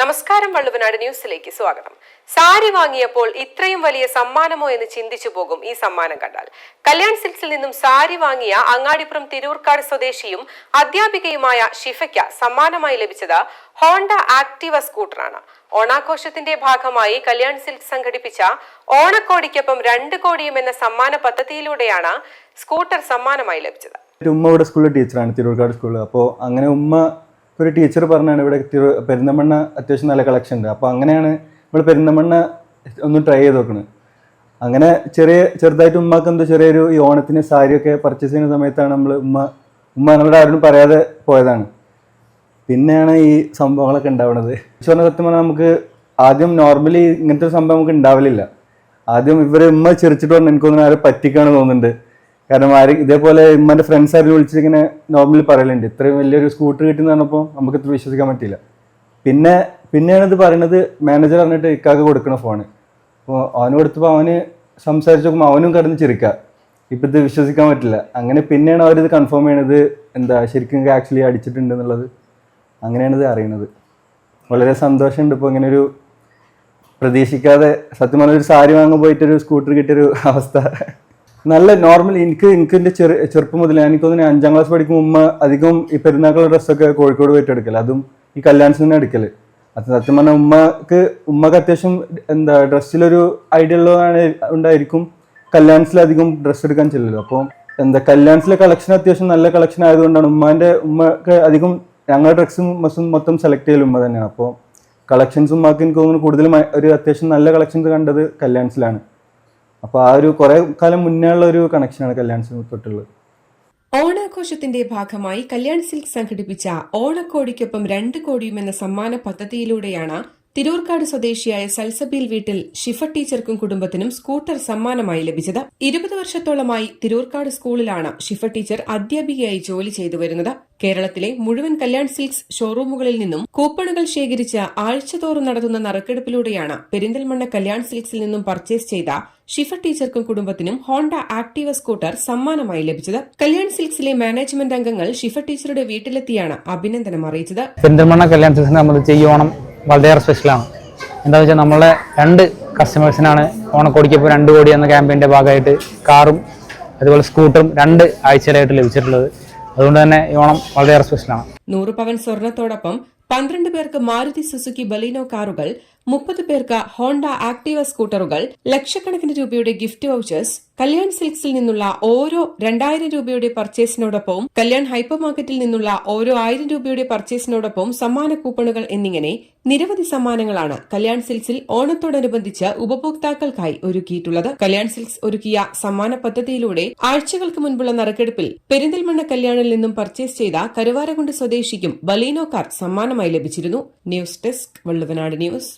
നമസ്കാരം വള്ളുവനാട് ന്യൂസിലേക്ക് സ്വാഗതം. സാരി വാങ്ങിയപ്പോൾ ഇത്രയും വലിയ സമ്മാനമോ എന്ന് ചിന്തിച്ചു പോകും ഈ സമ്മാനം കണ്ടാൽ. കല്യാൺ സിൽക്സിൽ നിന്നും സാരി വാങ്ങിയ അങ്ങാടിപ്പുറം തിരൂർക്കാട് സ്വദേശിയും അധ്യാപികയുമായ ഷിഫയ്ക്ക് സമ്മാനമായി ലഭിച്ചത് ഹോണ്ട ആക്ടിവ സ്കൂട്ടറാണ്. ഓണാഘോഷത്തിന്റെ ഭാഗമായി കല്യാൺ സിൽക്സ് സംഘടിപ്പിച്ച ഓണക്കോടിക്കൊപ്പം രണ്ട് കോടിയും എന്ന സമ്മാന പദ്ധതിയിലൂടെയാണ് സ്കൂട്ടർ സമ്മാനമായി ലഭിച്ചത്. ഉമ്മ ഇവിടെ സ്കൂളിലെ ടീച്ചറാണ് തിരൂർക്കാട് സ്കൂളിൽ അപ്പോൾ അങ്ങനെ ഉമ്മ ഒരു ടീച്ചർ പറഞ്ഞാണ് ഇവിടെ പെരിന്തമണ്ണ അത്യാവശ്യം നല്ല കളക്ഷൻ ഉണ്ട്. അപ്പോൾ അങ്ങനെയാണ് നമ്മൾ പെരിന്തമണ്ണ ഒന്ന് ട്രൈ ചെയ്ത് നോക്കുന്നത് അങ്ങനെ ചെറിയ ചെറുതായിട്ട് ഉമ്മക്ക് എന്തോ ചെറിയൊരു ഈ ഓണത്തിന് സാരിയൊക്കെ പർച്ചേസ് ചെയ്യുന്ന സമയത്താണ് നമ്മൾ ഉമ്മ ഉമ്മ ഞങ്ങളുടെ ആരും പറയാതെ പോയതാണ്. പിന്നെയാണ് ഈ സംഭവങ്ങളൊക്കെ ഉണ്ടാവുന്നത് പറഞ്ഞ സത്യം പറഞ്ഞാൽ നമുക്ക് ആദ്യം നോർമലി ഇങ്ങനത്തെ ഒരു സംഭവം നമുക്ക് ഉണ്ടാവലില്ല. ആദ്യം ഇവരെ ഉമ്മ ചിരിച്ചിട്ട് പറഞ്ഞു എനിക്കൊന്നും ആരെ പറ്റിക്കാണ് തോന്നുന്നുണ്ട്. കാരണം ആര് ഇതേപോലെ ഇമ്മന്റെ ഫ്രണ്ട്സ് ആരും വിളിച്ചിങ്ങനെ നോർമലി പറയലുണ്ട്. ഇത്രയും വലിയൊരു സ്കൂട്ടർ കിട്ടുന്ന പറഞ്ഞപ്പോൾ നമുക്ക് ഇത്ര വിശ്വസിക്കാൻ പറ്റില്ല പിന്നെ പിന്നെയാണ് ഇത് പറയുന്നത് മാനേജർ പറഞ്ഞിട്ട് ഇക്കാക്ക് കൊടുക്കണ ഫോണ് അപ്പോൾ അവന് കൊടുത്തപ്പോൾ അവന് സംസാരിച്ച് നോക്കുമ്പോൾ അവനും കിടന്ന് ചിരിക്കുക ഇപ്പം ഇത് വിശ്വസിക്കാൻ പറ്റില്ല. അങ്ങനെ പിന്നെയാണ് അവരിത് കൺഫേം ചെയ്യണത് എന്താ ശരിക്കും ആക്ച്വലി അടിച്ചിട്ടുണ്ട് എന്നുള്ളത്. അങ്ങനെയാണ് ഇത് അറിയുന്നത് വളരെ സന്തോഷമുണ്ട് ഇപ്പോൾ ഇങ്ങനെ ഒരു പ്രതീക്ഷിക്കാതെ സത്യം പറഞ്ഞൊരു സാരി വാങ്ങാൻ പോയിട്ടൊരു സ്കൂട്ടർ കിട്ടിയൊരു അവസ്ഥ. നല്ല നോർമൽ എനിക്ക് എനിക്ക് എന്റെ ചെറു ചെറുപ്പം മുതൽ എനിക്ക് തോന്നുന്നു അഞ്ചാം ക്ലാസ് പഠിക്കുമ്പോൾ ഉമ്മ അധികം ഈ പെരുന്നാക്കളുടെ ഡ്രസ്സൊക്കെ കോഴിക്കോട് പോയിട്ട് എടുക്കൽ. അതും ഈ കല്യാണത്തിന് തന്നെ എടുക്കൽ. അത് സത്യം പറഞ്ഞാൽ ഉമ്മക്ക് ഉമ്മക്ക് അത്യാവശ്യം എന്താ ഡ്രസ്സിലൊരു ഐഡിയ ഉള്ളതാണ് ഉണ്ടായിരിക്കും. കല്യാണത്തിലധികം ഡ്രസ്സ് എടുക്കാൻ ചെല്ലല്ലോ അപ്പോൾ എന്താ കല്യാണത്തിലെ കളക്ഷൻ അത്യാവശ്യം നല്ല കളക്ഷൻ ആയതുകൊണ്ടാണ് ഉമ്മാന്റെ ഉമ്മക്ക് അധികം ഞങ്ങളുടെ ഡ്രസ്സും മസ്സും മൊത്തം സെലക്ട് ചെയ്യലും ഉമ്മ തന്നെയാണ്. അപ്പോൾ കളക്ഷൻസും ഉമ്മാക്ക് എനിക്ക് തോന്നുന്നു കൂടുതലും ഒരു അത്യാവശ്യം നല്ല കളക്ഷൻസ് കണ്ടത് കല്യാണത്തിലാണ്. അപ്പോൾ ആ ഒരു കുറേ കാലം മുന്നേ ഉള്ള ഒരു കണക്ഷനാണ് സിൽക്ക് തൊട്ടുള്ളത്. ഓണാഘോഷത്തിന്റെ ഭാഗമായി കല്യാൺ സിൽക്ക് സംഘടിപ്പിച്ച ഓണക്കോടിക്കൊപ്പം രണ്ട് കോടിയും എന്ന സമ്മാന പദ്ധതിയിലൂടെയാണ് തിരൂർക്കാട് സ്വദേശിയായ സൽസബീൽ വീട്ടിൽ ഷിഫ ടീച്ചർക്കും കുടുംബത്തിനും സ്കൂട്ടർ സമ്മാനമായി ലഭിച്ചത്. ഇരുപത് വർഷത്തോളമായി തിരൂർക്കാട് സ്കൂളിലാണ് ഷിഫ ടീച്ചർ അധ്യാപികയായി ജോലി ചെയ്തു വരുന്നത്. കേരളത്തിലെ മുഴുവൻ കല്യാൺ സിൽക്സ് ഷോറൂമുകളിൽ നിന്നും കൂപ്പണുകൾ ശേഖരിച്ച ആഴ്ചതോറും നടത്തുന്ന നറുക്കെടുപ്പിലൂടെയാണ് പെരിന്തൽമണ്ണ കല്യാൺ സിൽക്സിൽ നിന്നും പർച്ചേസ് ചെയ്ത ഷിഫ ടീച്ചർക്കും കുടുംബത്തിനും ഹോണ്ട ആക്ടീവ സ്കൂട്ടർ സമ്മാനമായി ലഭിച്ചത്. കല്യാൺ സിൽക്സിലെ മാനേജ്മെന്റ് അംഗങ്ങൾ ഷിഫ ടീച്ചറുടെ വീട്ടിലെത്തിയാണ് അഭിനന്ദനം അറിയിച്ചത്. പെരിന്തൽമണ്ണ കല്യാൺ സീസണിനെ നമ്മൾ ഓണം വളരെയേറെ സ്പെഷ്യലാണ്. എന്താണെന്ന് വെച്ചാൽ നമ്മളെ രണ്ട് കസ്റ്റമേഴ്സിനാണ് ഓണക്കോടിക്കപ്പോൾ രണ്ട് കോടി എന്ന ക്യാമ്പയിന്റെ ഭാഗമായിട്ട് കാറും അതുപോലെ സ്കൂട്ടറും രണ്ട് ആഴ്ചയിലായിട്ട് ലഭിച്ചിട്ടുള്ളത്. അതുകൊണ്ട് തന്നെ ഈ ഓണം വളരെയേറെ സ്പെഷ്യലാണ്. നൂറ് പവൻ സ്വർണത്തോടൊപ്പം പന്ത്രണ്ട് പേർക്ക് മാരുതി സുസുക്കി ബലീനോ കാറുകൾ മുപ്പത് പേർക്ക് ഹോണ്ട ആക്ടീവ സ്കൂട്ടറുകൾ ലക്ഷക്കണക്കിന് രൂപയുടെ ഗിഫ്റ്റ് വൗച്ചേഴ്സ് കല്യാൺ സിൽക്സിൽ നിന്നുള്ള ഓരോ രണ്ടായിരം രൂപയുടെ പർച്ചേസിനോടൊപ്പം കല്യാൺ ഹൈപ്പർ മാർക്കറ്റിൽ നിന്നുള്ള ഓരോ ആയിരം രൂപയുടെ പർച്ചേസിനോടൊപ്പം സമ്മാന കൂപ്പണുകൾ എന്നിങ്ങനെ നിരവധി സമ്മാനങ്ങളാണ് കല്യാൺ സിൽക്സിൽ ഓണത്തോടനുബന്ധിച്ച് ഉപഭോക്താക്കൾക്കായി ഒരുക്കിയിട്ടുള്ളത്. കല്യാൺ സിൽക്സ് ഒരുക്കിയ സമ്മാന പദ്ധതിയിലൂടെ ആഴ്ചകൾക്ക് മുൻപുള്ള നറുക്കെടുപ്പിൽ പെരിന്തൽമണ്ണ കല്യാണിൽ നിന്നും പർച്ചേസ് ചെയ്ത കരുവാരകുണ്ട് സ്വദേശിക്കും ബലീനോ കാർ സമ്മാനമായി ലഭിച്ചിരുന്നു. News desk Valluvanad news.